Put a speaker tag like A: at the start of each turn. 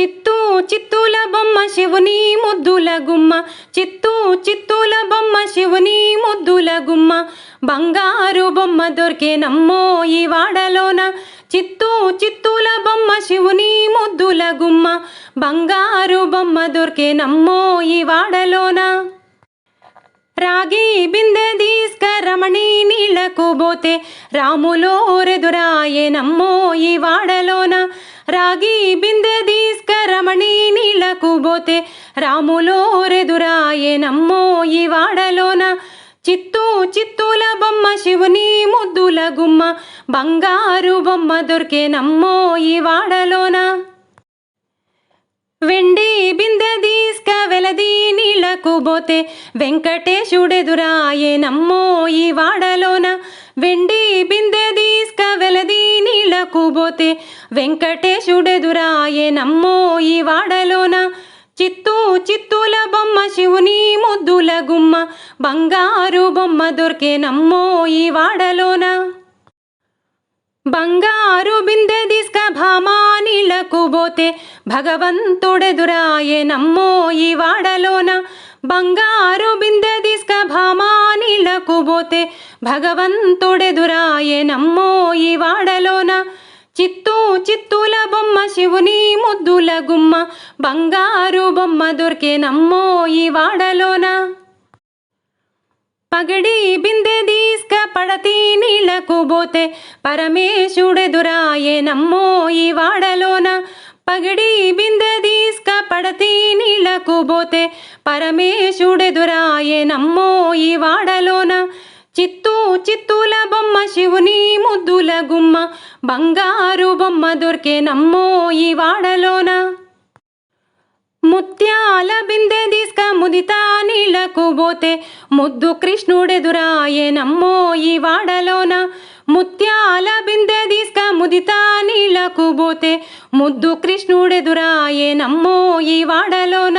A: చిత్తూ చిత్తూల బొమ్మ శివుని ముద్దుల గుమ్మ. చిత్తూ చిత్తూల బొమ్మ శివుని ముద్దుల గుమ్మ. బంగారు బొమ్మ దొరికే నమ్మో ఈ వాడలోన. చిత్తూ చిత్తూల బొమ్మ శివుని ముద్దుల గుమ్మ. బంగారు బొమ్మ దొరికే నమ్మో ఈ వాడలోన. రాగి బిందె తీసుకరమణి నీళ్ళకు పోతే. రాములోరెదురాయే నమ్మో ఈ వాడలోన. రాగి బిందె తీసుకరమణి నీళ్ళకు పోతే రాములోరెదురాయే నమ్మో ఈ వాడలోన. చిత్తూ చిత్తూల బొమ్మ శివుని ముద్దుల గుమ్మ బంగారు బొమ్మ దొరికే నమ్మో ఈ వాడలోన. వెండి బిందె దీస్క వెలది నీళ్ళకు పోతే వెంకటేశుడెదురాయే నమ్మో ఈ వాడలోన. వెండి బిందె దీస్క వెలది నీళ్ళకు పోతే వెంకటేశుడె నమ్మో ఈ వాడలోన. చిత్తూ చిత్తూల బొమ్మ శివుని ముద్దుల గుమ్మ. బంగారు బొమ్మ దొరికే నమ్మో ఈ వాడలోన. బంగారు బిందె తీసుక భామా నీళ్ళకు పోతే భగవంతుడెదురాయే నమ్మో ఈ వాడలోన. బంగారు బిందె తీసుక భామా నీళ్ళకు పోతే భగవంతుడెదురాయే నమ్మో ఈ వాడలో చిత్తూ చిత్తూల బొమ్మ శివుని ముద్దుల గుమ్మ. బంగారు బొమ్మ దొరికే నమ్మో ఈ వాడలోన. పగడి బిందె దీస్క పడతి నీళ్ళకు పోతే పరమేశుడెదురాయే నమ్మో ఈ వాడలోన. పగడి బిందె దీస్క పడతి నీళ్ళకు పోతే పరమేశుడెదురాయే నమ్మో ఈ వాడలోన. చిత్తూ చిత్తూల బొమ్మ శివుని ముద్దుల గుమ్మ బంగారు బొమ్మ దొరికే నమ్మో ఈ వాడలోన. ముత్యాల బిందె తీసుక ముదితా నీళ్ళకు పోతే ముద్దు కృష్ణుడెదురాయే నమ్మో ఈ వాడలోన. ముత్యాల బిందె తీసుక ముదితా నీళ్ళకు పోతే ముద్దు కృష్ణుడెదురాయే నమ్మో ఈ వాడలోన.